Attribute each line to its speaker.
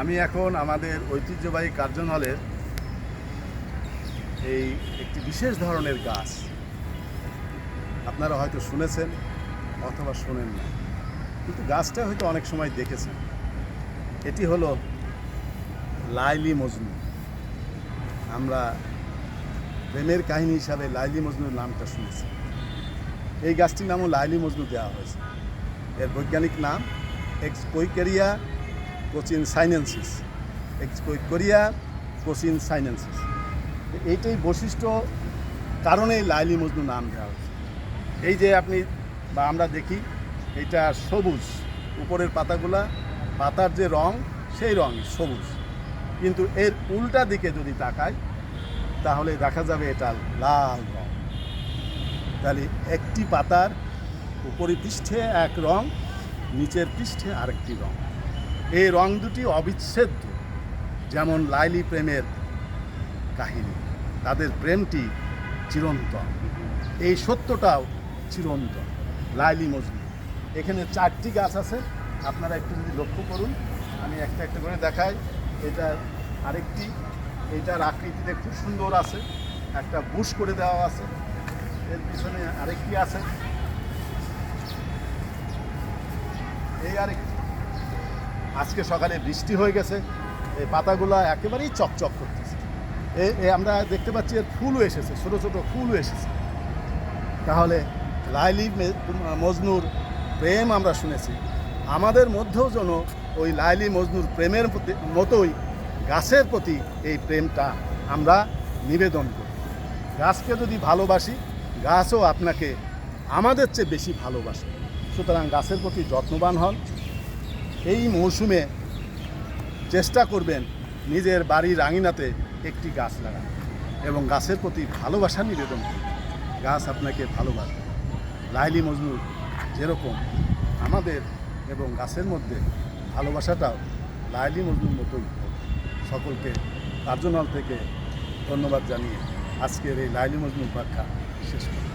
Speaker 1: আমি এখন আমাদের ঐতিহ্যবাহী কার্জন হলের এই একটি বিশেষ ধরনের গাছ। আপনারা হয়তো শুনেছেন অথবা শোনেন না। কিন্তু গাছটা হয়তো অনেক সময় দেখেছেন। এটি হলো লাইলি মজনু। আমরা প্রেমের কাহিনী হিসাবে লাইলি মজনুর নামটা শুনেছি। এই গাছটির নামও লাইলি মজনু দেওয়া হয়েছে। এর বৈজ্ঞানিক নাম এক্সপোইকেরিয়া কোচিন সাইনেন্সিস। এক্সপোইকোরিয়া কোচিন সাইনেন্সিস। এইটাই বৈশিষ্ট্য কারণেই লাইলি মজনু নাম দেওয়া হয়েছে। এই যে আপনি বা আমরা দেখি এটা সবুজ, উপরের পাতাগুলা, পাতার যে রং, সেই রং সবুজ। কিন্তু এর উল্টা দিকে যদি তাকায় তাহলে দেখা যাবে এটা লাল রং। তাহলে একটি পাতার উপরি পৃষ্ঠে এক রং, নিচের পৃষ্ঠে আরেকটি রং। এই রং দুটি অবিচ্ছেদ্য, যেমন লাইলি প্রেমের কাহিনী। তাদের প্রেমটি চিরন্তন। এই সত্যটাও চিরন্তন। লাইলি মজনু। এখানে চারটি গাছ আছে। আপনারা একটু যদি লক্ষ্য করুন, আমি একটা একটা করে দেখাই। এটা আরেকটি, এটার আকৃতিতে খুব সুন্দর আছে। একটা বুশ করে দেওয়া আছে। এর পিছনে আরেকটি আছে। এই আরেকটি আজকে সকালে বৃষ্টি হয়ে গেছে, এই পাতাগুলো একেবারেই চকচক করতেছে। এ আমরা দেখতে পাচ্ছি এর ফুলও এসেছে, ছোটো ছোটো ফুলও এসেছে। তাহলে লাইলি মজনুর প্রেম আমরা শুনেছি। আমাদের মধ্যেও যেন ওই লাইলি মজনুর প্রেমের মতোই গাছের প্রতি এই প্রেমটা আমরা নিবেদন করি। গাছকে যদি ভালোবাসি, গাছও আপনাকে আমাদের চেয়ে বেশি ভালোবাসে। সুতরাং গাছের প্রতি যত্নবান হন এই মৌসুমে চেষ্টা করবেন নিজের বাড়ির আঙিনাতে একটি গাছ লাগান এবং গাছের প্রতি ভালোবাসা নিবেদন করুন। গাছ আপনাকে ভালোবাসবে। লাইলি মজনুর, যেরকম আমাদের এবং গাছের মধ্যে ভালোবাসাটাও লাইলি মজনুর মতোই সকলকে কার্জনহল থেকে ধন্যবাদ জানিয়ে আজকের এই লাইলি মজনুর ব্যাখ্যা শেষ করি